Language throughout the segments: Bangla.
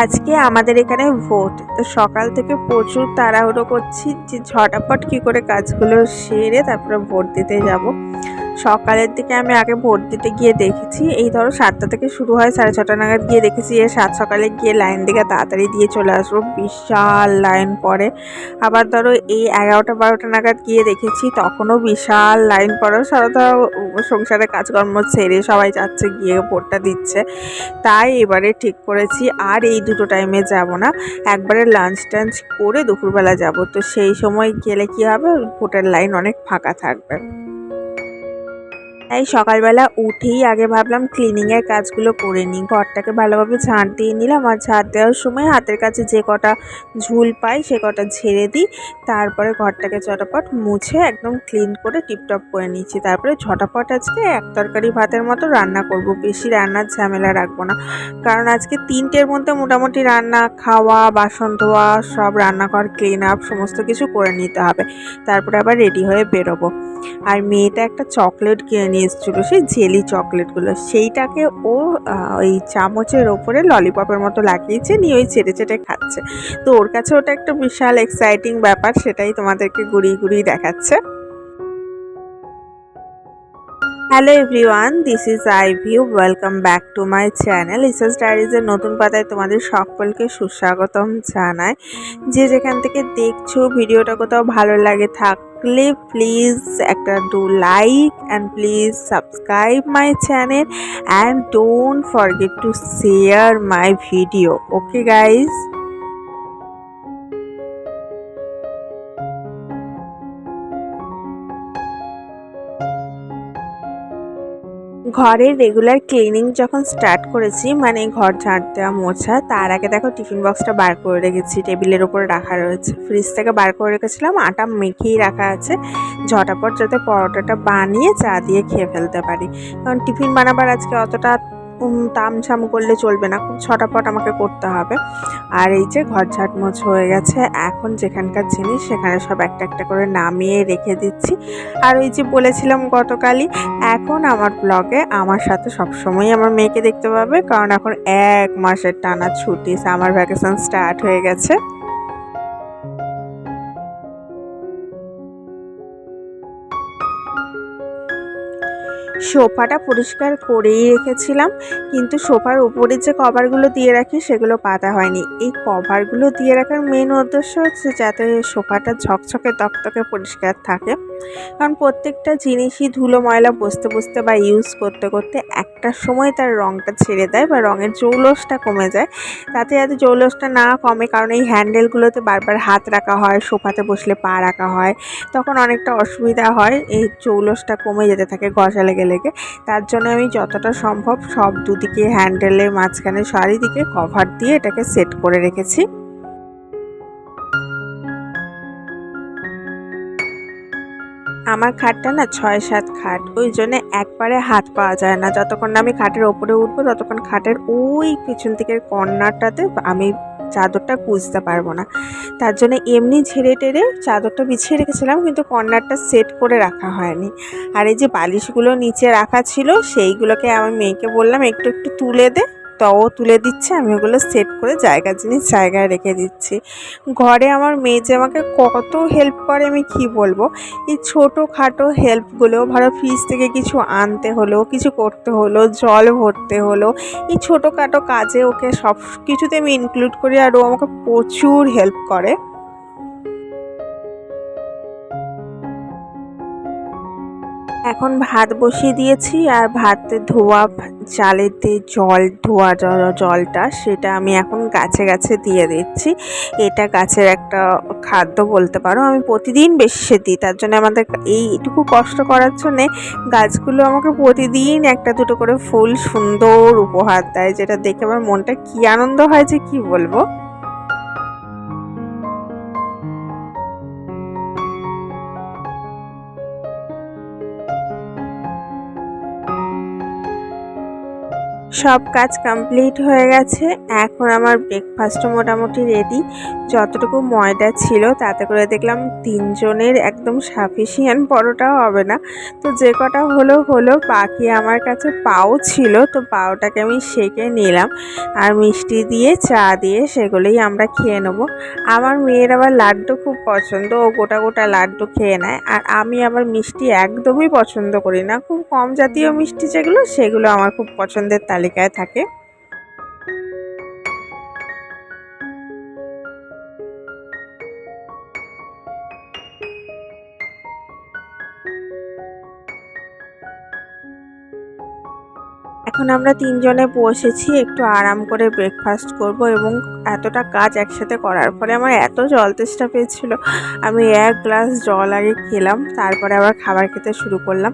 আজকে আমাদের এখানে ভোট, তো সকাল থেকে প্রচুর তাড়াহুড়ো করছি যে ঝটাপট কী করে কাজগুলো সেরে তারপরে ভোট দিতে যাব। সকালের দিকে আমি আগে ভোট দিতে গিয়ে দেখেছি। এই ধরো সাতটা থেকে শুরু হয়, সাড়ে ছটা নাগাদ গিয়ে দেখেছি এ সাত সকালে গিয়ে লাইন দিকে তাড়াতাড়ি দিয়ে চলে আসব। বিশাল লাইন পড়ে। আবার ধরো এই এগারোটা বারোটা নাগাদ গিয়ে দেখেছি, তখনও বিশাল লাইন পড়ে। সারা ধরো সংসারের কাজকর্ম ছেড়ে সবাই যাচ্ছে, গিয়ে ভোটটা দিচ্ছে। তাই এবারে ঠিক করেছি, আর এই দুটো টাইমে যাব না। একবারে লাঞ্চ টাঞ্চ করে দুপুরবেলা যাব। তো সেই সময় গেলে কি হবে? ভোটের লাইন অনেক ফাঁকা থাকবে। তাই সকালবেলা উঠেই আগে ভাবলাম ক্লিনিংয়ের কাজগুলো করে নিই। ঘরটাকে ভালোভাবে ঝাঁট দিয়ে নিলাম আর ঝাঁট দেওয়ার সময় হাতের কাছে যে কটা ঝুল পাই সে কটা ঝেড়ে দিই। তারপরে ঘরটাকে চটাপট মুছে একদম ক্লিন করে টিপটপ করে নিচ্ছি। তারপরে ঝটাপট আজকে এক তরকারি ভাতের মতো রান্না করব। বেশি রান্নার ঝামেলা রাখব না। কারণ আজকে তিনটের মধ্যে মোটামুটি রান্না, খাওয়া, বাসন ধোয়া, সব রান্নাঘর ক্লিন আপ সমস্ত কিছু করে নিতে হবে। তারপরে আবার রেডি হয়ে বেরোবো। আর মেয়েটা একটা চকলেট কিনে নিয়ে এসেছিল সেই জেলি চকলেটগুলো। সেইটাকে ও ওই চামচের ওপরে ললিপপের মতো লাগিয়েছে, নিয়ে ওই চেটে চেটে খাচ্ছে। তো ওর কাছে ওটা একটা বিশাল এক্সাইটিং ব্যাপার, সেটাই তোমাদেরকে গুড়িয়ে গুড়িয়ে দেখাচ্ছে। Hello everyone this is I view welcome back to my channel ইসাস ডায়েরিজের নতুন পাতায় তোমাদের সকলকে সুস্বাগতম জানায় যে যেখান থেকে দেখছ, ভিডিওটা কোথাও ভালো লাগে থাকলে প্লিজ একটা do like and please subscribe my channel and don't forget to share my video okay guys ঘরের রেগুলার ক্লিনিং যখন স্টার্ট করেছি মানে ঘর ঝাঁট দেওয়া, মোছা, তার আগে দেখো টিফিন বক্সটা বার করে রেখেছি টেবিলের উপরে রাখা রয়েছে। ফ্রিজ থেকে বার করে রেখেছিলাম, আটা মেখেই রাখা আছে। ঝটাপট যাতে পরোটাটা বানিয়ে চা দিয়ে খেয়ে ফেলতে পারি। কারণ টিফিন বানাবার আজকে অতটা তামঝাম করলে চলবে না, খুব ছটাপট আমাকে করতে হবে। আর এই যে ঘর ঝাটমোছ হয়ে গেছে, এখন যেখানকার জিনিস সেখানে সব একটা একটা করে নামিয়ে রেখে দিচ্ছি। আর ওই যে বলেছিলাম গতকালই, এখন আমার ব্লগে আমার সাথে সবসময় আমার মেয়েকে দেখতে পাবে, কারণ এখন এক মাসের টানা ছুটি সামার ভ্যাকেশন স্টার্ট হয়ে গেছে। সোফাটা পরিষ্কার করেই রেখেছিলাম, কিন্তু সোফার উপরে যে কভারগুলো দিয়ে রাখি সেগুলো পাতা হয়নি। এই কভারগুলো দিয়ে রাখার মেন উদ্দেশ্য হচ্ছে যাতে সোফাটা ঝকঝকে তকতকে পরিষ্কার থাকে। কারণ প্রত্যেকটা জিনিসই ধুলো, ময়লা বসতে বসতে বা ইউজ করতে করতে একটা সময় তার রঙটা ছেড়ে দেয় বা রঙের জৌলসটা কমে যায়। তাতে যাতে জৌলসটা না কমে, কারণ এই হ্যান্ডেলগুলোতে বারবার হাত রাখা হয়, সোফাতে বসলে পা রাখা হয়, তখন অনেকটা অসুবিধা হয়, এই জৌলসটা কমে যেতে থাকে ঘষা লেগে লেগে। তার জন্য আমি যতটা সম্ভব সব দুদিকে হ্যান্ডেলে মাঝখানে চারিদিকে কভার দিয়ে এটাকে সেট করে রেখেছি। আমার খাটটা না ছয় সাত খাট, ওই জন্য একবারে হাত পাওয়া যায় না। যতক্ষণ না আমি খাটের ওপরে উঠবো, ততক্ষণ খাটের ওই পিছন দিকের কর্নারটাতে আমি চাদরটা কুঁচতে পারব না। তার জন্য এমনি ঝেড়ে টেড়ে চাদরটা বিছিয়ে রেখেছিলাম, কিন্তু কর্নারটা সেট করে রাখা হয়নি। আর এই যে বালিশগুলো নিচে রাখা ছিল, সেইগুলোকে আমার মেয়েকে বললাম, একটু একটু তুলে দে। তও তুলে দিচ্ছে, আমি ওগুলো সেট করে জায়গা জিনিস জায়গায় রেখে দিচ্ছি। ঘরে আমার মেয়ে যে আমাকে কত হেল্প করে, আমি কি বলব? এই ছোটোখাটো হেল্পগুলো ধরো ফ্রিজ থেকে কিছু আনতে হলো, কিছু করতে হলো, জল ভরতে হলো, এই ছোটোখাটো কাজে ওকে সব কিছুতে আমি ইনক্লুড করি আর ও আমাকে প্রচুর হেল্প করে। এখন ভাত বসিয়ে দিয়েছি আর ভাতে ধোয়া, চালেতে জল, ধোয়া জলটা সেটা আমি এখন গাছে গাছে দিয়ে দিচ্ছি। এটা গাছের একটা খাদ্য বলতে পারো। আমি প্রতিদিন বেশি দিই, তার জন্য আমাদের এইটুকু কষ্ট করার জন্যে গাছগুলো আমাকে প্রতিদিন একটা দুটো করে ফুল সুন্দর উপহার দেয়, যেটা দেখে আমার মনটা কী আনন্দ হয় যে কী বলব। সব কাজ কমপ্লিট হয়ে গেছে। এখন আমার ব্রেকফাস্টও মোটামুটি রেডি যতটুকু ময়দা ছিল, তাতে করে দেখলাম তিনজনের একদম সাফিসিয়েন্ট পরোটাও হবে না। তো যে কটা হলো হলো। বাকি আমার কাছে পাও ছিল, তো পাওটাকে আমি সেকে নিলাম আর মিষ্টি দিয়ে, চা দিয়ে সেগুলোই আমরা খেয়ে নেব। আমার মেয়ের আবার লাড্ডু খুব পছন্দ, ও গোটা গোটা লাড্ডু খেয়ে নেয়। আর আমি আবার মিষ্টি একদমই পছন্দ করি না। খুব কম জাতীয় মিষ্টি যেগুলো, সেগুলো আমার খুব পছন্দের তালিকায় থাকে। এখন আমরা তিনজনে বসেছি, একটু আরাম করে ব্রেকফাস্ট করব এবং এতটা কাজ একসাথে করার ফলে আমার এত জল তেষ্টা পেয়েছিল। আমি এক গ্লাস জল আগে খেলাম, তারপরে আবার খাবার খেতে শুরু করলাম।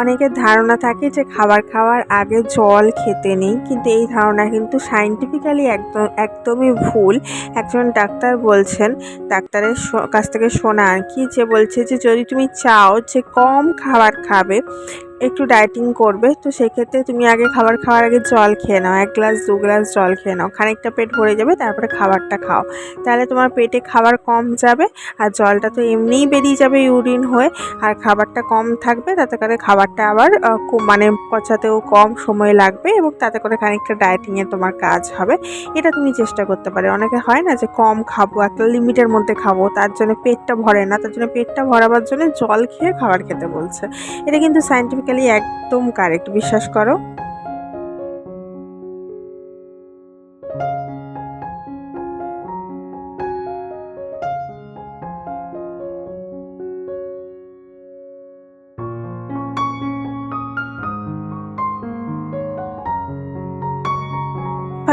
অনেকের ধারণা থাকে যে খাবার খাওয়ার আগে জল খেতে নেই, কিন্তু এই ধারণা কিন্তু সাইন্টিফিক্যালি একদম, একদমই ভুল। একজন ডাক্তার বলছেন, ডাক্তারের কাছ থেকে শোনা আর কি, যে বলছে যে যদি তুমি চাও যে কম খাবার খাবে, একটু ডায়েটিং করবে, তো সেক্ষেত্রে তুমি আগে খাবার খাওয়ার আগে জল খেয়ে নাও, এক গ্লাস দু গ্লাস জল খেয়ে নাও। খানিকটা পেট ভরে যাবে, তারপরে খাবারটা খাও। তাহলে তোমার পেটে খাবার কম যাবে, আর জলটা তো এমনিই বেরিয়ে যাবে ইউরিন হয়ে আর খাবারটা কম থাকবে, তাতে করে খাবারটা আবার মানে পচাতেও কম সময় লাগবে এবং তাতে করে খানিকটা ডায়েটিংয়ে তোমার কাজ হবে। এটা তুমি চেষ্টা করতে পারো। অনেকে হয় না যে কম খাব, একটা লিমিটের মধ্যে খাব, তার জন্য পেটটা ভরে না, তার জন্য পেটটা ভরাবার জন্য জল খেয়ে খাবার খেতে বলছে। এটা কিন্তু সাইন্টিফিক্যালি একদম কারেক্ট বিশ্বাস করো।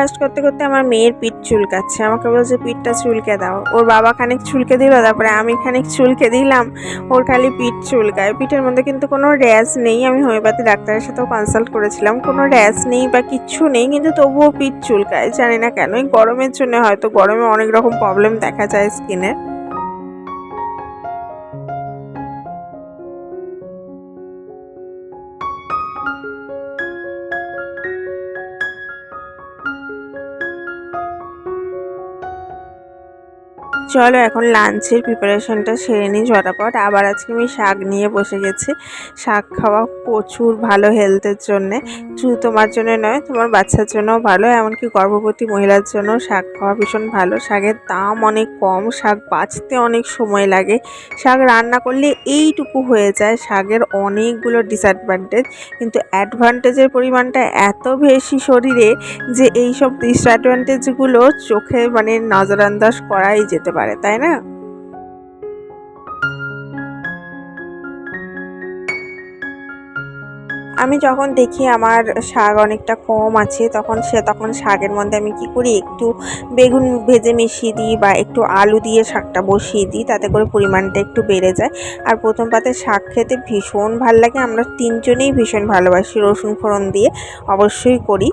ফার্স্ট করতে করতে আমার মেয়ের পিঠ চুলকাচ্ছে। আমাকে বলছে, পিঠটা চুলকে দাও। ওর বাবা খানিক চুলকে দিল, তারপরে আমি খানিক চুলকে দিলাম। ওর খালি পিঠ চুলকায়। পিঠের মধ্যে কিন্তু কোনো র্যাশ নেই। আমি হোমিওপ্যাথি ডাক্তারের সাথেও কনসাল্ট করেছিলাম। কোনো র্যাশ নেই বা কিচ্ছু নেই, কিন্তু তবুও পিঠ চুলকায়। জানি না কেন, এই গরমের জন্য হয়তো গরমে অনেক রকম প্রবলেম দেখা যায় স্কিনের চলো এখন লাঞ্চের প্রিপারেশনটা সেরে নিই ঝটাপট। আবার আজকে আমি শাক নিয়ে বসে গেছি। শাক খাওয়া প্রচুর ভালো হেলথের জন্যে। শুধু তোমার জন্য নয়, তোমার বাচ্চার জন্যও ভালো, এমনকি গর্ভবতী মহিলার জন্য শাক খাওয়া ভীষণ ভালো। শাকের দাম অনেক কম, শাক বাঁচতে অনেক সময় লাগে। শাক রান্না করলে এইটুকু হয়ে যায়। শাকের অনেকগুলো ডিসঅ্যাডভান্টেজ কিন্তু অ্যাডভান্টেজের পরিমাণটা এত বেশি শরীরে যে এই সব ডিসঅ্যাডভান্টেজগুলো চোখে মানে নজরান্দাজ করাই যেতে পারে। তাই না? আমি যখন দেখি আমার শাক অনেকটা কম আছে, তখন সে, তখন শাকের মধ্যে আমি কি করি? একটু বেগুন ভেজে মিশিয়ে দিই বা একটু আলু দিয়ে শাকটা বসিয়ে দিই, তাতে করে পরিমাণটা একটু বেড়ে যায়। আর প্রথম পাতে শাক খেতে ভীষণ ভালো লাগে। আমরা তিনজনেই ভীষণ ভালোবাসি রসুন ফোড়ন দিয়ে, অবশ্যই করি।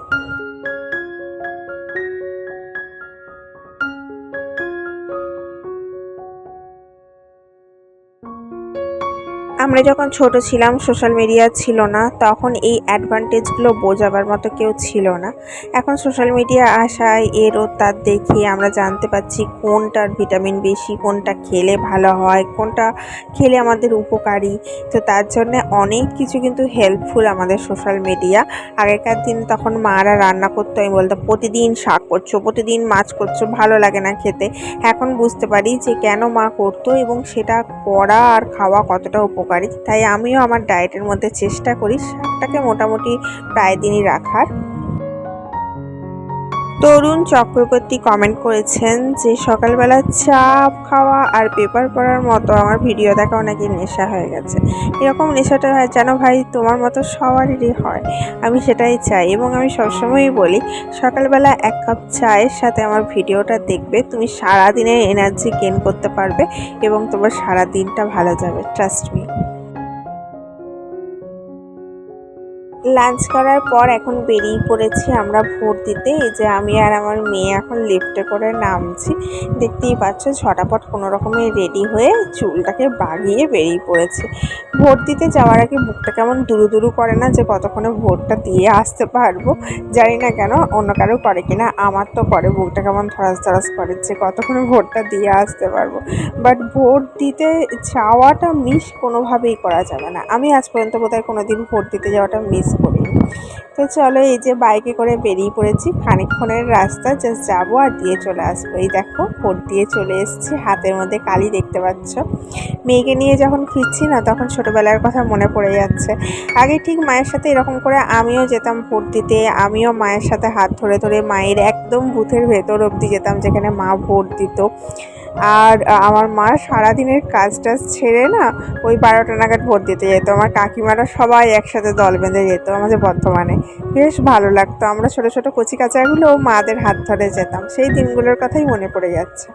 আমরা যখন ছোট ছিলাম সোশ্যাল মিডিয়া ছিল না। তখন এই অ্যাডভান্টেজগুলো বোঝাবার মতো কেউ ছিল না। এখন সোশ্যাল মিডিয়া আসায় এর ও তার দেখে আমরা জানতে পারছি কোনটার ভিটামিন বেশি, কোনটা খেলে ভালো হয়, কোনটা খেলে আমাদের উপকারী। তো তার জন্য অনেক কিছু কিন্তু হেল্পফুল আমাদের সোশ্যাল মিডিয়া আগেকার দিন তখন মারা রান্না করতো, আমি বলতাম, প্রতিদিন শাক করছ, প্রতিদিন মাছ করছ, ভালো লাগে না খেতে। এখন বুঝতে পারি যে কেন মা করতো এবং সেটা করা আর খাওয়া কতটা উপকারী। তাই আমিও আমার ডায়েটের মধ্যে চেষ্টা করি। শাকটাকে মোটামুটি প্রায় দিনই রাখার। তরুণ চক্রবর্তী কমেন্ট করেছেন যে, সকালবেলা চা খাওয়া আর পেপার পড়ার মতো আমার ভিডিও দেখা অনেকের নেশা হয়ে গেছে। এরকম নেশাটা হয় যেন ভাই তোমার মতো সবারই হয়। আমি সেটাই চাই এবং আমি সবসময়ই বলি, সকালবেলা এক কাপ চায়ের সাথে আমার ভিডিওটা দেখবে। তুমি সারা দিনের এনার্জি গেন করতে পারবে এবং তোমার সারা দিনটা ভালো যাবে। ট্রাস্ট মি লাঞ্চ করার পর এখন বেরিয়ে পড়েছি আমরা ভোট দিতে। এই যে আমি আর আমার মেয়ে এখন লিফটে করে নামছি। দেখতেই পাচ্ছ ছটাপট কোনো রকমে রেডি হয়ে চুলটাকে বাগিয়ে বেরিয়ে পড়েছি। ভোট দিতে যাওয়ার আগে বুকটা কেমন দুরু দুরু করে না যে কতক্ষণে ভোটটা দিয়ে আসতে পারব, জানি না কেন অন্য কারও করে কিনা, আমার তো করে বুকটা কেমন ধরাস ধরাস করে যে কতক্ষণে ভোটটা দিয়ে আসতে পারব। বাট ভোট দিতে যাওয়াটা মিস কোনোভাবেই করা যাবে না। আমি আজ পর্যন্ত বোধহয় কোনো দিন ভোট দিতে যাওয়াটা মিস করিনি তো চলো এই যে বাইকে করে বেরিয়ে পড়েছি, খানিকক্ষণের রাস্তা জাস্ট যাব আর দিয়ে চলে আসব। এই দেখো ভোট দিয়ে চলে এসেছি, হাতের মধ্যে কালি দেখতে পাচ্ছ। মেয়েকে নিয়ে যখন ফিরছি না, তখন ছোটোবেলার কথা মনে পড়ে যাচ্ছে। আগে ঠিক মায়ের সাথে এরকম করে আমিও যেতাম ভোট দিতে, আমিও মায়ের সাথে হাত ধরে ধরে মায়ের একদম বুথের ভেতর অবধি যেতাম, যেখানে মা ভোট দিত। আর আমার মা সারাদিনের কাজ টাজ ছেড়ে না ওই বারোটা নাগাদ ভোট দিতে যেত। আমার কাকিমারা সবাই একসাথে দল বেঁধে যেত আমাদের বর্তমানে বেশ ভালো লাগতো। আমরা ছোটো ছোটো কচি কাচাগুলো মাদের হাত ধরে যেতাম। সেই দিনগুলোর কথাই মনে পড়ে যাচ্ছে।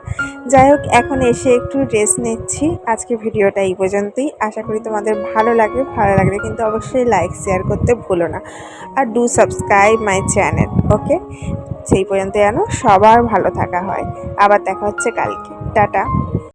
যাই হোক, এখন এসে একটু রেস্ট নিচ্ছি। আজকে ভিডিওটা এই পর্যন্তই। আশা করি তোমাদের ভালো লাগবে। ভালো লাগলে কিন্তু অবশ্যই লাইক শেয়ার করতে ভুলো না। আর do subscribe my channel okay সেই পর্যন্ত যেন সবার ভালো থাকা হয়। আবার দেখা হচ্ছে কালকে। টাটা।